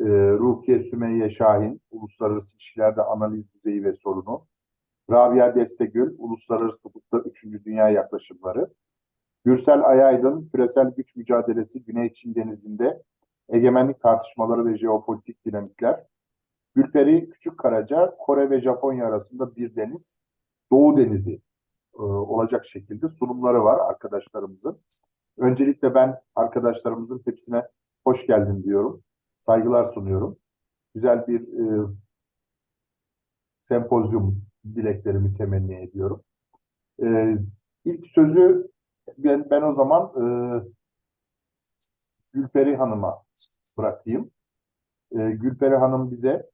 e, Rukiye Sümeyye Şahin, Uluslararası İlişkilerde Analiz Düzeyi ve Sorunu, Rabia Destegül, Uluslararası Hukukta 3. Dünya Yaklaşımları, Gürsel Ayaydın, Küresel Güç Mücadelesi Güney Çin Denizi'nde Egemenlik Tartışmaları ve Jeopolitik Dinamikler, Gülperi Küçükkaraca, Kore ve Japonya arasında bir deniz, Doğu Denizi e, olacak şekilde sunumları var arkadaşlarımızın. Öncelikle ben arkadaşlarımızın hepsine hoş geldin diyorum. Saygılar sunuyorum. Güzel bir e, sempozyum dileklerimi temenni ediyorum. E, ilk sözü ben, ben o zaman e, Gülperi Hanım'a bırakayım. E, Gülperi Hanım bize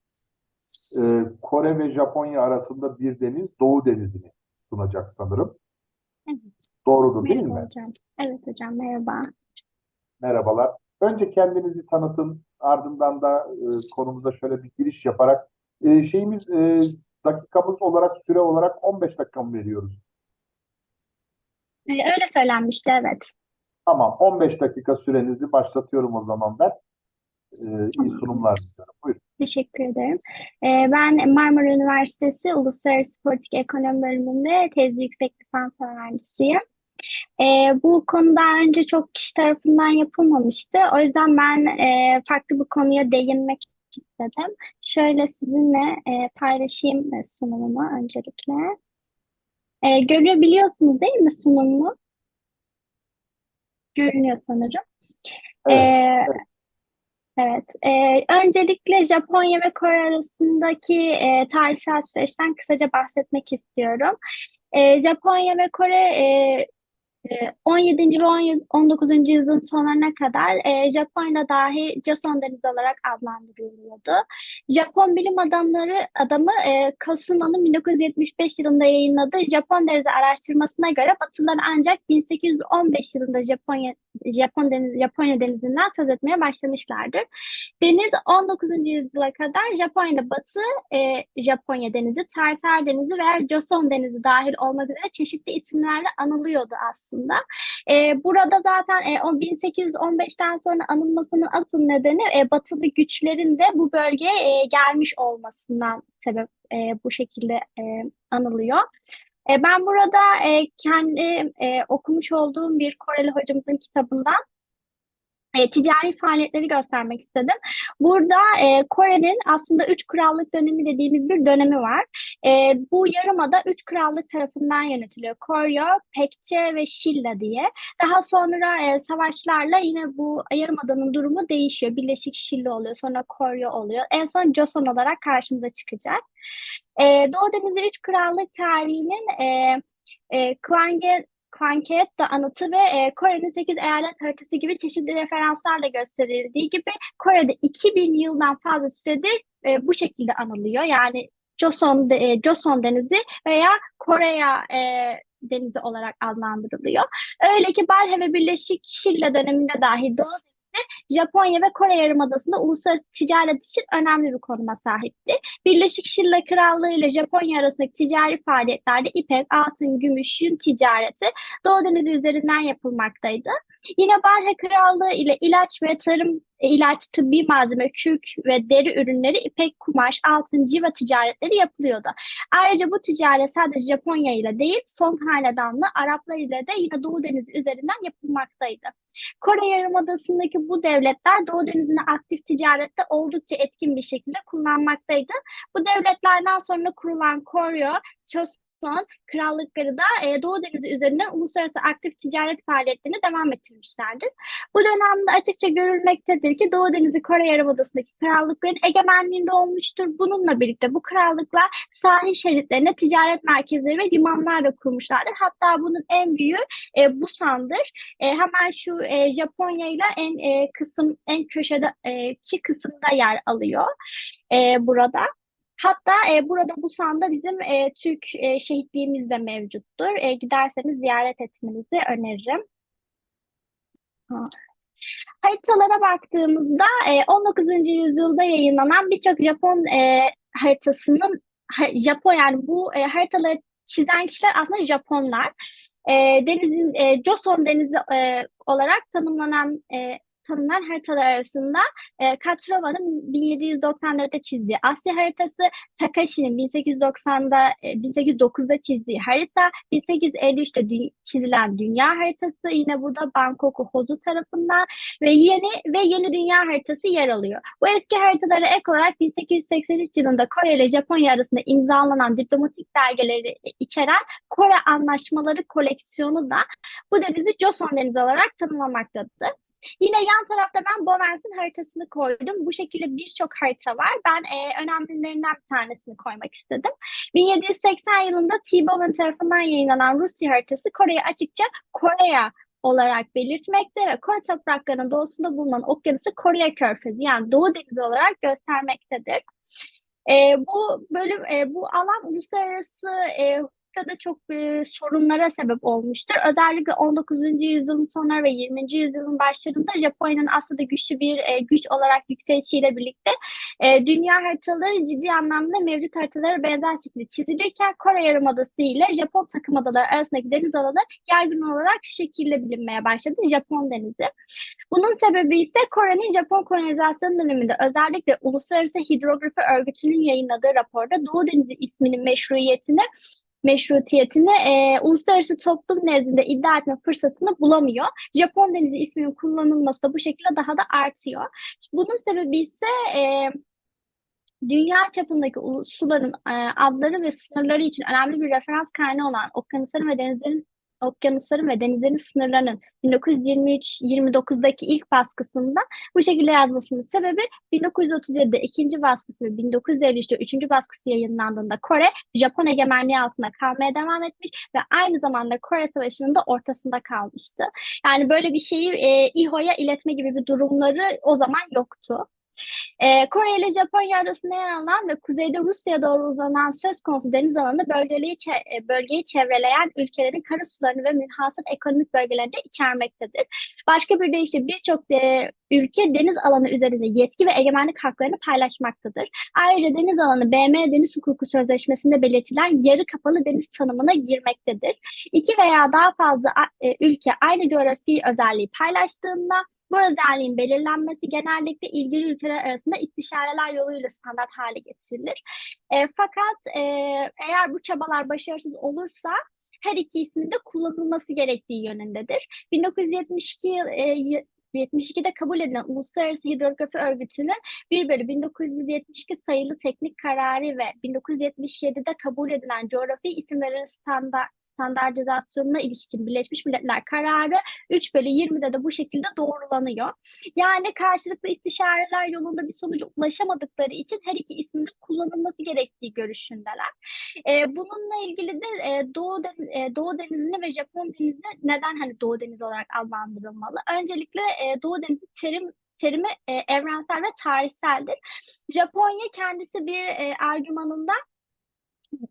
e, Kore ve Japonya arasında bir deniz, Doğu Denizi'ni sunacak sanırım. Evet. Doğrudur değil Merhaba mi? hocam. Evet hocam merhaba. Merhabalar. Önce kendinizi tanıtın, ardından da e, konumuza şöyle bir giriş yaparak e, şeyimiz e, dakikamız olarak süre olarak 15 dakika mı veriyoruz? Ee, öyle söylenmişti evet. Tamam, 15 dakika sürenizi başlatıyorum o zaman ben. E, iyi sunumlar diliyorum. Buyurun. Teşekkür ederim. Ee, ben Marmara Üniversitesi Uluslararası Politik Ekonomi bölümünde tezli yüksek lisans öğrencisiyim. Ee, bu konu daha önce çok kişi tarafından yapılmamıştı. O yüzden ben e, farklı bir konuya değinmek istedim. Şöyle sizinle e, paylaşayım e, sunumumu öncelikle. E, görebiliyorsunuz değil mi sunumumu? Görünüyor sanırım. Evet, Ee, Evet, e, öncelikle Japonya ve Kore arasındaki e, tarihsel süreçten kısaca bahsetmek istiyorum. E, Japonya ve Kore e, e, 17. ve 17 19. yüzyılın sonlarına kadar e, Japonya dahi Joseon Denizi olarak adlandırılıyordu. Japon bilim adamları adamı e, Kasuno'nun 1975 yılında yayınladığı Japon Denizi araştırmasına göre Batılılar ancak 1815 yılında Japonya Japon deniz, Japonya denizinden söz etmeye başlamışlardır. Deniz 19. yüzyıla kadar Japonya'da Batı e, Japonya Denizi, Tartar Denizi veya Joseon Denizi dahil olmak üzere çeşitli isimlerle anılıyordu aslında. E, burada zaten e, o 1815'ten sonra anılmasının asıl nedeni e, Batılı güçlerin de bu bölgeye e, gelmiş olmasından sebep e, bu şekilde e, anılıyor. E, ben burada e, kendi e, okumuş olduğum bir Koreli hocamızın kitabından e, ticari faaliyetleri göstermek istedim. Burada e, Kore'nin aslında üç krallık dönemi dediğimiz bir dönemi var. E, bu yarımada üç krallık tarafından yönetiliyor. Koryo, Pekçe ve Şilla diye. Daha sonra e, savaşlarla yine bu yarımadanın durumu değişiyor. Birleşik Şilla oluyor, sonra Koryo oluyor. En son Joseon olarak karşımıza çıkacak. E, Doğu Denizi Üç Krallık tarihinin e, e, Kwange Kwankeetto anıtı ve e, Kore'nin 8 eyalet haritası gibi çeşitli referanslarla gösterildiği gibi Kore'de 2000 yıldan fazla süredir e, bu şekilde anılıyor. Yani Joseon, e, Joseon Denizi veya Korea e, Denizi olarak adlandırılıyor. Öyle ki Balhae ve Birleşik Şilla döneminde dahi Doğu Denizi Japonya ve Kore Yarımadası'nda uluslararası ticaret için önemli bir konuma sahipti. Birleşik Şilla Krallığı ile Japonya arasındaki ticari faaliyetlerde ipek, altın, gümüş, yün ticareti Doğu Denizi üzerinden yapılmaktaydı. Yine Balhae Krallığı ile ilaç ve tarım, ilaç, tıbbi malzeme, kürk ve deri ürünleri, ipek, kumaş, altın, civa ticaretleri yapılıyordu. Ayrıca bu ticaret sadece Japonya ile değil, son hanedanlı Araplar ile de yine Doğu Denizi üzerinden yapılmaktaydı. Kore Yarımadası'ndaki bu devletler Doğu Denizi'ni aktif ticarette oldukça etkin bir şekilde kullanmaktaydı. Bu devletlerden sonra kurulan Koryo, Joseon krallıkları da e, Doğu Denizi üzerinden uluslararası aktif ticaret faaliyetlerini devam ettirmişlerdir. Bu dönemde açıkça görülmektedir ki Doğu Denizi Kore Yarımadası'ndaki krallıkların egemenliğinde olmuştur. Bununla birlikte bu krallıklar sahil şeritlerine ticaret merkezleri ve limanlar da kurmuşlardır. Hatta bunun en büyüğü e, Busan'dır. E, hemen şu e, Japonya ile en e, kısım en köşede e, ki kısımda yer alıyor e, burada. Hatta e, burada Busan'da bizim e, Türk e, şehitliğimiz de mevcuttur. E, giderseniz ziyaret etmenizi öneririm. Ha. Haritalara baktığımızda e, 19. yüzyılda yayınlanan birçok Japon e, haritasının ha- Japon yani bu e, haritaları çizen kişiler aslında Japonlar. E, denizin e, Joseon Denizi e, olarak tanımlanan e, tanınan haritalar arasında e, Katrova'nın 1794'te çizdiği Asya haritası, Takashi'nin 1890'da, e, 1809'da çizdiği harita, 1853'te dü- çizilen dünya haritası, yine burada Bangkok'u Hozu tarafından ve yeni ve yeni dünya haritası yer alıyor. Bu eski haritalara ek olarak 1883 yılında Kore ile Japonya arasında imzalanan diplomatik belgeleri içeren Kore Anlaşmaları koleksiyonu da bu denizi Joseon Denizi olarak tanımlamaktadır. Yine yan tarafta ben Bovensin haritasını koydum. Bu şekilde birçok harita var. Ben e, önemlilerinden bir tanesini koymak istedim. 1780 yılında T. Bowen tarafından yayınlanan Rusya haritası Kore'yi açıkça Korea olarak belirtmekte ve Kore topraklarının doğusunda bulunan okyanusu Kore Körfezi yani Doğu Denizi olarak göstermektedir. E, bu bölüm, e, bu alan uluslararası e, hukukta da çok e, sorunlara sebep olmuştur. Özellikle 19. yüzyılın sonları ve 20. yüzyılın başlarında Japonya'nın aslında güçlü bir e, güç olarak yükselişiyle birlikte e, dünya haritaları ciddi anlamda mevcut haritalara benzer şekilde çizilirken Kore Yarımadası ile Japon takım adaları arasındaki deniz alanı yaygın olarak şu şekilde bilinmeye başladı. Japon Denizi. Bunun sebebi ise Kore'nin Japon kolonizasyon döneminde özellikle Uluslararası Hidrografi Örgütü'nün yayınladığı raporda Doğu Denizi isminin meşruiyetini meşrutiyetini e, uluslararası toplum nezdinde iddia etme fırsatını bulamıyor. Japon Denizi isminin kullanılması da bu şekilde daha da artıyor. Bunun sebebi ise e, dünya çapındaki suların e, adları ve sınırları için önemli bir referans kaynağı olan okyanusların ve denizlerin okyanusların ve denizlerin sınırlarının 1923-29'daki ilk baskısında bu şekilde yazmasının sebebi 1937'de ikinci baskısı ve 1953'te üçüncü baskısı yayınlandığında Kore Japon egemenliği altında kalmaya devam etmiş ve aynı zamanda Kore Savaşı'nın da ortasında kalmıştı. Yani böyle bir şeyi e, İHO'ya iletme gibi bir durumları o zaman yoktu. Ee, Kore ile Japonya arasında yer alan ve kuzeyde Rusya'ya doğru uzanan söz konusu deniz alanı bölgeyi, e, bölgeyi çevreleyen ülkelerin karasularını ve münhasır ekonomik bölgelerini de içermektedir. Başka bir deyişle birçok e, ülke deniz alanı üzerinde yetki ve egemenlik haklarını paylaşmaktadır. Ayrıca deniz alanı BM Deniz Hukuku Sözleşmesi'nde belirtilen yarı kapalı deniz tanımına girmektedir. İki veya daha fazla e, ülke aynı coğrafi özelliği paylaştığında bu özelliğin belirlenmesi genellikle ilgili ülkeler arasında istişareler yoluyla standart hale getirilir. E, fakat e, eğer bu çabalar başarısız olursa her iki ismin de kullanılması gerektiği yönündedir. 1972 yıl, e, y- 72'de kabul edilen Uluslararası Hidrografi Örgütü'nün 1 bölü 1972 sayılı teknik kararı ve 1977'de kabul edilen coğrafi isimlerin standart standartizasyonuna ilişkin Birleşmiş Milletler kararı 3 bölü 20'de de bu şekilde doğrulanıyor. Yani karşılıklı istişareler yolunda bir sonuca ulaşamadıkları için her iki ismin de kullanılması gerektiği görüşündeler. Ee, bununla ilgili de e, Doğu, Den- e, Doğu Denizi'ni ve Japon Denizi'ni neden hani Doğu Denizi olarak adlandırılmalı? Öncelikle e, Doğu Denizi terim terimi e, evrensel ve tarihseldir. Japonya kendisi bir e, argümanında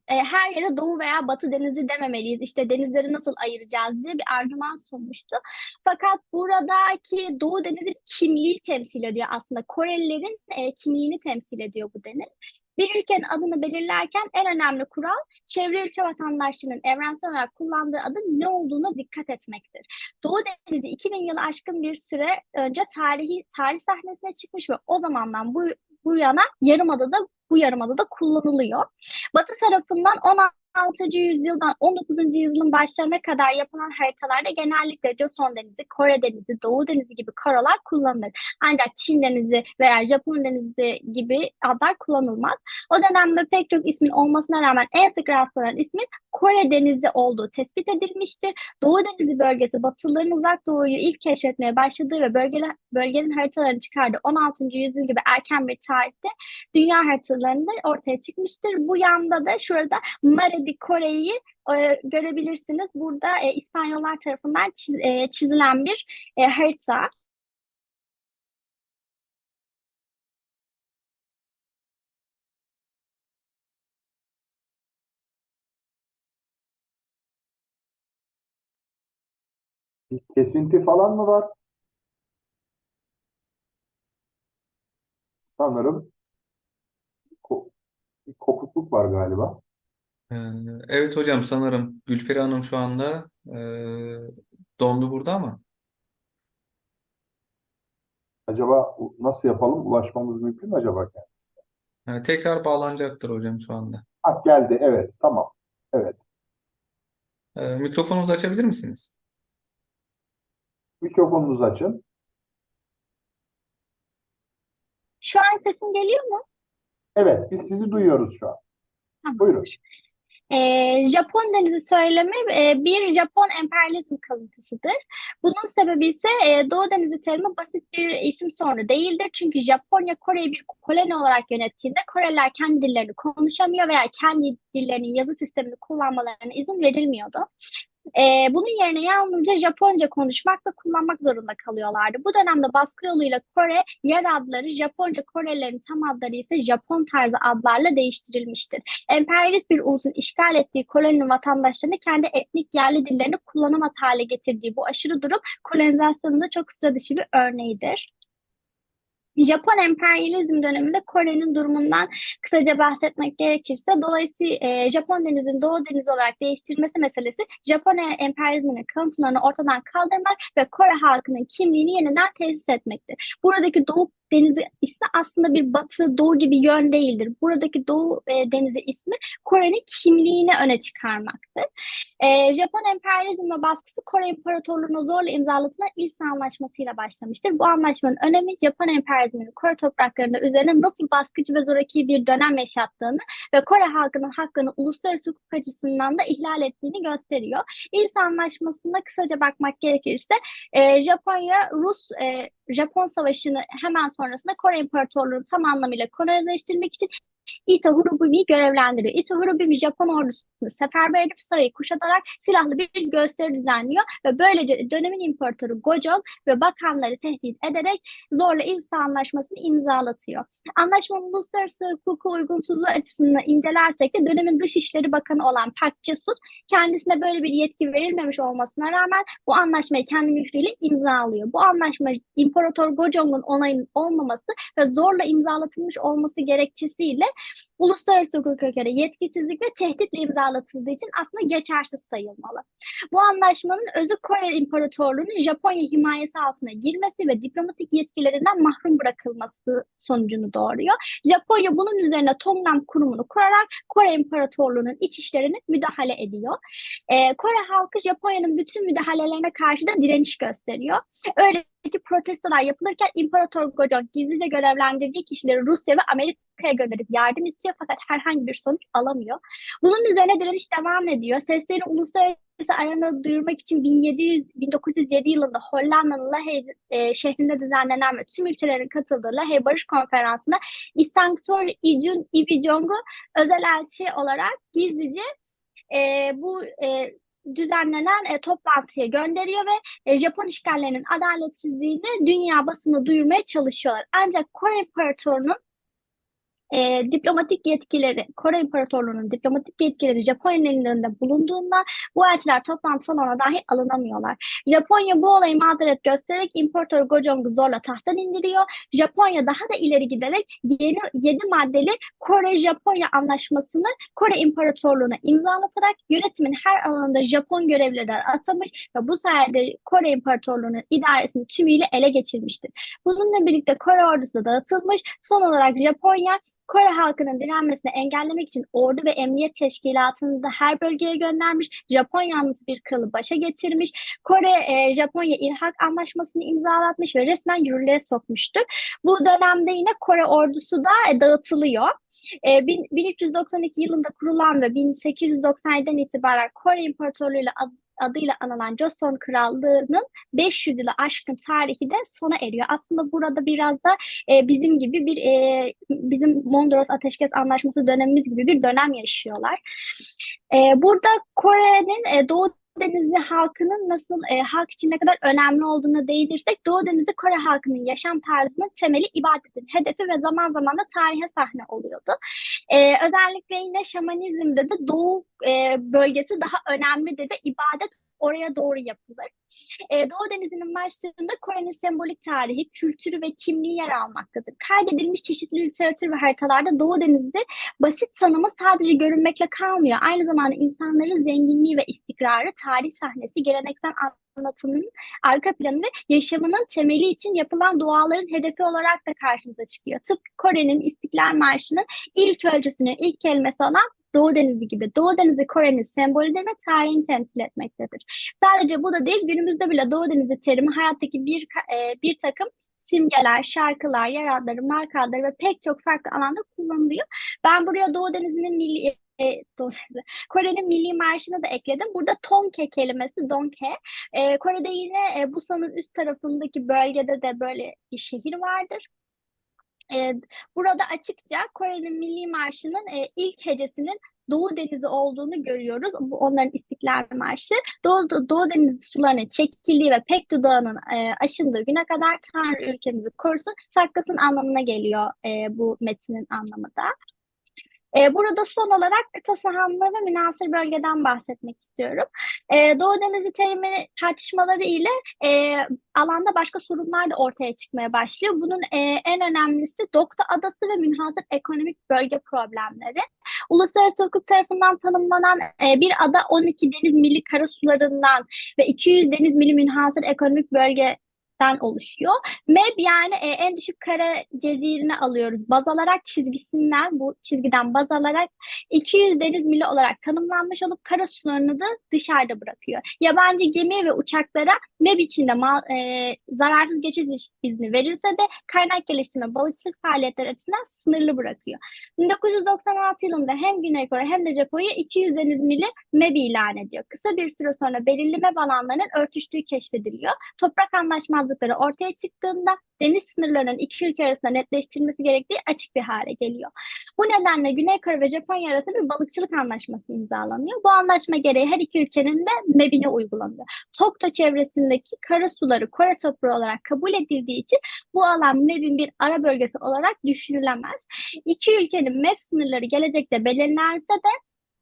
e, her yere Doğu veya Batı denizi dememeliyiz. İşte denizleri nasıl ayıracağız diye bir argüman sunmuştu. Fakat buradaki Doğu denizi kimliği temsil ediyor aslında. Korelilerin e, kimliğini temsil ediyor bu deniz. Bir ülkenin adını belirlerken en önemli kural çevre ülke vatandaşlarının evrensel olarak kullandığı adın ne olduğuna dikkat etmektir. Doğu Denizi 2000 yılı aşkın bir süre önce tarihi tarih sahnesine çıkmış ve o zamandan bu bu yana yarımadada bu yarımadada kullanılıyor. Batı tarafından 16. yüzyıldan 19. yüzyılın başlarına kadar yapılan haritalarda genellikle Joseon Denizi, Kore Denizi, Doğu Denizi gibi karalar kullanılır. Ancak Çin Denizi veya Japon Denizi gibi adlar kullanılmaz. O dönemde pek çok ismin olmasına rağmen en sık rastlanan ismin Kore Denizi olduğu tespit edilmiştir. Doğu Denizi bölgesi Batılıların uzak doğuyu ilk keşfetmeye başladığı ve bölgeler, bölgenin haritalarını çıkardığı 16. yüzyıl gibi erken bir tarihte dünya haritalarında ortaya çıkmıştır. Bu yanda da şurada Mare di Kore'yi e, görebilirsiniz. Burada e, İspanyollar tarafından çiz- e, çizilen bir e, harita. Bir kesinti falan mı var? Sanırım ko- bir kopukluk var galiba. Ee, Evet hocam sanırım Gülperi Hanım şu anda e, dondu burada ama Acaba u- nasıl yapalım? Ulaşmamız mümkün mü acaba kendisine? Ha, tekrar bağlanacaktır hocam şu anda. Ha, geldi. Evet. Tamam. Evet. Ee, mikrofonunuzu açabilir misiniz? Mikrofonunuzu açın. Şu an sesim geliyor mu? Evet. Biz sizi duyuyoruz şu an. Tamam. Buyurun. Ee, Japon denizi söylemi e, bir Japon emperyalizm kalıntısıdır. Bunun sebebi ise e, Doğu Denizi terimi basit bir isim sorunu değildir. Çünkü Japonya Kore'yi bir koloni olarak yönettiğinde Koreliler kendi dillerini konuşamıyor veya kendi dillerinin yazı sistemini kullanmalarına izin verilmiyordu. Ee, bunun yerine yalnızca Japonca konuşmak ve kullanmak zorunda kalıyorlardı. Bu dönemde baskı yoluyla Kore yer adları Japonca Korelilerin tam adları ise Japon tarzı adlarla değiştirilmiştir. Emperyalist bir ulusun işgal ettiği koloninin vatandaşlarını kendi etnik yerli dillerini kullanamaz hale getirdiği bu aşırı durum kolonizasyonun da çok sıra dışı bir örneğidir. Japon emperyalizm döneminde Kore'nin durumundan kısaca bahsetmek gerekirse dolayısıyla e, Japon denizin Doğu denizi olarak değiştirilmesi meselesi Japon emperyalizminin kalıntılarını ortadan kaldırmak ve Kore halkının kimliğini yeniden tesis etmektir. Buradaki Doğu denizi ismi aslında bir batı doğu gibi yön değildir. Buradaki Doğu e, denizi ismi Kore'nin kimliğini öne çıkarmaktır. E, Japon emperyalizm baskısı Kore İmparatorluğu'na zorla imzalatılan İlsa Anlaşması'yla başlamıştır. Bu anlaşmanın önemi Japon emperyalizminin Kore topraklarında üzerine nasıl baskıcı ve zoraki bir dönem yaşattığını ve Kore halkının hakkını uluslararası hukuk açısından da ihlal ettiğini gösteriyor. İlsa Anlaşması'na kısaca bakmak gerekirse e, Japonya Rus e, Japon Savaşı'nı hemen sonrasında Kore İmparatorluğu'nu tam anlamıyla Koreleştirmek için Ito Hirobumi'yi görevlendiriyor. Ito Hirobumi Japon ordusunu seferber edip sarayı kuşatarak silahlı bir gösteri düzenliyor ve böylece dönemin imparatoru Gojong ve bakanları tehdit ederek zorla İlsa Anlaşması'nı imzalatıyor. Anlaşmanın uluslararası hukuku uygunsuzluğu açısından incelersek de dönemin Dışişleri Bakanı olan Park Jae-suk kendisine böyle bir yetki verilmemiş olmasına rağmen bu anlaşmayı kendi mührüyle imzalıyor. Bu anlaşma İmparator Gojong'un onayının olmaması ve zorla imzalatılmış olması gerekçesiyle uluslararası hukuka göre yetkisizlik ve tehditle imzalatıldığı için aslında geçersiz sayılmalı. Bu anlaşmanın özü Kore İmparatorluğu'nun Japonya himayesi altına girmesi ve diplomatik yetkilerinden mahrum bırakılması sonucunu doğuruyor. Japonya bunun üzerine Tongnam kurumunu kurarak Kore İmparatorluğu'nun iç işlerine müdahale ediyor. Ee, Kore halkı Japonya'nın bütün müdahalelerine karşı da direniş gösteriyor. Öyle ki protestolar yapılırken İmparator Gojong gizlice görevlendirdiği kişileri Rusya ve Amerika'ya gönderip yardım istiyor fakat herhangi bir sonuç alamıyor. Bunun üzerine direniş devam ediyor. Seslerini uluslararası arenada duyurmak için 1700, 1907 yılında Hollanda'nın Lahey e, şehrinde düzenlenen ve tüm ülkelerin katıldığı Lahey Barış Konferansı'nda İsangsor İjun İvijong'u özel elçi olarak gizlice e, bu e, düzenlenen e, toplantıya gönderiyor ve e, Japon işgallerinin adaletsizliğini dünya basını duyurmaya çalışıyorlar. Ancak Kore İmparatorluğu'nun e, diplomatik yetkileri, Kore İmparatorluğu'nun diplomatik yetkileri Japonya'nın ellerinde bulunduğunda bu elçiler toplantı salonuna dahi alınamıyorlar. Japonya bu olayı mazeret göstererek İmparator Gojong'u zorla tahttan indiriyor. Japonya daha da ileri giderek yeni 7 maddeli Kore-Japonya anlaşmasını Kore İmparatorluğu'na imzalatarak yönetimin her alanında Japon görevliler atamış ve bu sayede Kore İmparatorluğu'nun idaresini tümüyle ele geçirmiştir. Bununla birlikte Kore ordusu da dağıtılmış. Son olarak Japonya Kore halkının direnmesini engellemek için ordu ve emniyet teşkilatını da her bölgeye göndermiş. Japon yanlısı bir kralı başa getirmiş. Kore e, Japonya İlhak Anlaşması'nı imzalatmış ve resmen yürürlüğe sokmuştur. Bu dönemde yine Kore ordusu da e, dağıtılıyor. E, bin- 1392 yılında kurulan ve 1897'den itibaren Kore İmparatorluğu'yla ad- adıyla anılan Joseon Krallığı'nın 500 yılı aşkın tarihi de sona eriyor. Aslında burada biraz da e, bizim gibi bir e, bizim Mondros Ateşkes Anlaşması dönemimiz gibi bir dönem yaşıyorlar. E, burada Kore'nin e, Doğu Denizi halkının nasıl e, halk için ne kadar önemli olduğuna değinirsek Doğu Denizi Kore halkının yaşam tarzının temeli ibadetin hedefi ve zaman zaman da tarihe sahne oluyordu. E, özellikle yine şamanizmde de Doğu e, bölgesi daha önemlidir ve ibadet oraya doğru yapılır. E, Doğu Denizi'nin başlarında Kore'nin sembolik tarihi, kültürü ve kimliği yer almaktadır. Kaydedilmiş çeşitli literatür ve haritalarda Doğu Denizi basit tanımı sadece görünmekle kalmıyor. Aynı zamanda insanların zenginliği ve istikrarı, tarih sahnesi, geleneksel anlatımının arka planı ve yaşamının temeli için yapılan duaların hedefi olarak da karşımıza çıkıyor. Tıpkı Kore'nin İstiklal Marşı'nın ilk ölçüsünün ilk kelimesi olan Doğu Denizi gibi. Doğu Denizi Kore'nin sembolüdür ve tarihini temsil etmektedir. Sadece bu da değil, günümüzde bile Doğu Denizi terimi hayattaki bir e, bir takım simgeler, şarkılar, yer adları, marka adları ve pek çok farklı alanda kullanılıyor. Ben buraya Doğu Denizi'nin milli e, Kore'nin milli marşını da ekledim. Burada Tonke kelimesi, Donke. E, Kore'de yine e, Busan'ın üst tarafındaki bölgede de böyle bir şehir vardır. E, burada açıkça Kore'nin milli marşının e, ilk hecesinin Doğu Denizi olduğunu görüyoruz. Bu onların İstiklal Marşı. Doğu, Doğu Denizi sularının çekildiği ve pek dudağının e, aşındığı güne kadar Tanrı ülkemizi korusun, saklasın anlamına geliyor e, bu metnin anlamı da. E, burada son olarak kıta sahanlığı ve münhasır bölgeden bahsetmek istiyorum. E, Doğu Denizi terimi tartışmaları ile e, alanda başka sorunlar da ortaya çıkmaya başlıyor. Bunun e, en önemlisi Dokta Adası ve münhasır ekonomik bölge problemleri. Uluslararası hukuk tarafından tanımlanan e, bir ada 12 deniz milli karasularından ve 200 deniz milli münhasır ekonomik bölgeden oluşuyor. MEB yani e, en düşük kara cezirini alıyoruz. Baz alarak çizgisinden bu çizgiden baz alarak 200 deniz mili olarak tanımlanmış olup kara sularını da dışarıda bırakıyor. Yabancı gemi ve uçaklara MEB içinde mal, e, zararsız geçiş izni verilse de kaynak geliştirme balıkçılık faaliyetleri açısından sınırlı bırakıyor. 1996 yılında hem Güney Kore hem de Japonya 200 deniz mili MEB ilan ediyor. Kısa bir süre sonra belirli MEB alanlarının örtüştüğü keşfediliyor. Toprak anlaşmazlıkları ortaya çıktığında deniz sınırlarının iki ülke arasında netleştirilmesi gerektiği açık bir hale geliyor. Bu nedenle Güney Kore ve Japonya arasında bir balıkçılık anlaşması imzalanıyor. Bu anlaşma gereği her iki ülkenin de MEB'ine uygulanıyor. Tokto çevresindeki kara suları Kore toprağı olarak kabul edildiği için bu alan MEB'in bir ara bölgesi olarak düşünülemez. İki ülkenin MEB sınırları gelecekte belirlense de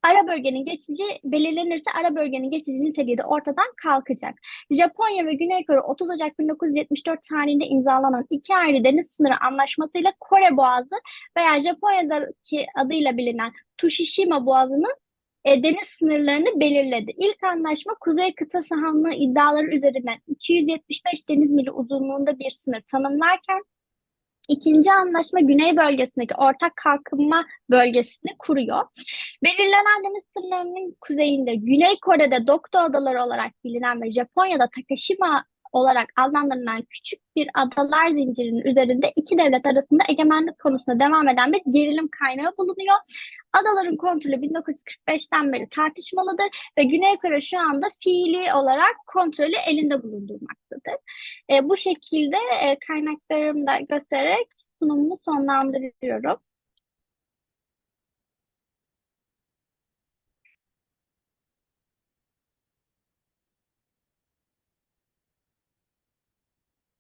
ara bölgenin geçici belirlenirse ara bölgenin geçici niteliği de ortadan kalkacak. Japonya ve Güney Kore 30 Ocak 1974 tarihinde imzalanan iki ayrı deniz sınırı anlaşmasıyla Kore Boğazı veya Japonya'daki adıyla bilinen Tushishima Boğazı'nın e, deniz sınırlarını belirledi. İlk anlaşma Kuzey Kıta sahanlığı iddiaları üzerinden 275 deniz mili uzunluğunda bir sınır tanımlarken İkinci anlaşma Güney bölgesindeki ortak kalkınma bölgesini kuruyor. Belirlenen deniz sınırlarının kuzeyinde Güney Kore'de Dokdo Adaları olarak bilinen ve Japonya'da Takashima olarak adlandırılan küçük bir adalar zincirinin üzerinde iki devlet arasında egemenlik konusunda devam eden bir gerilim kaynağı bulunuyor. Adaların kontrolü 1945'ten beri tartışmalıdır ve Güney Kore şu anda fiili olarak kontrolü elinde bulundurmaktadır. E, bu şekilde e, kaynaklarımı da göstererek sunumumu sonlandırıyorum.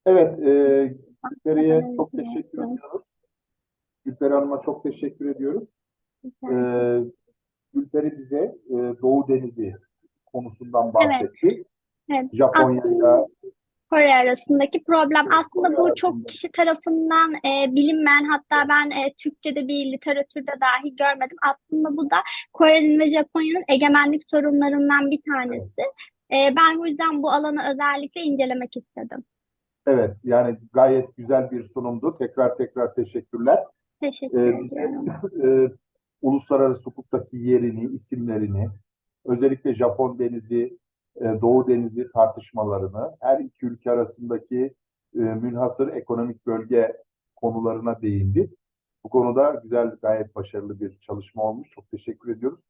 Evet, e, Gülperi'ye çok teşekkür ediyoruz. Gülperi Hanım'a çok teşekkür ediyoruz. E, Gülperi bize e, Doğu Denizi konusundan bahsetti. Evet, Japonya'yla Kore arasındaki problem aslında bu çok kişi tarafından e, bilinmeyen hatta ben e, Türkçe'de bir literatürde dahi görmedim. Aslında bu da Kore'nin ve Japonya'nın egemenlik sorunlarından bir tanesi. E, ben bu yüzden bu alanı özellikle incelemek istedim. evet yani gayet güzel bir sunumdu. Tekrar tekrar teşekkürler. Teşekkür Ee, bize ediyorum. e, uluslararası hukuktaki yerini, isimlerini, özellikle Japon denizi, e, Doğu denizi tartışmalarını, her iki ülke arasındaki e, münhasır ekonomik bölge konularına değindi. Bu konuda güzel, gayet başarılı bir çalışma olmuş. Çok teşekkür ediyoruz.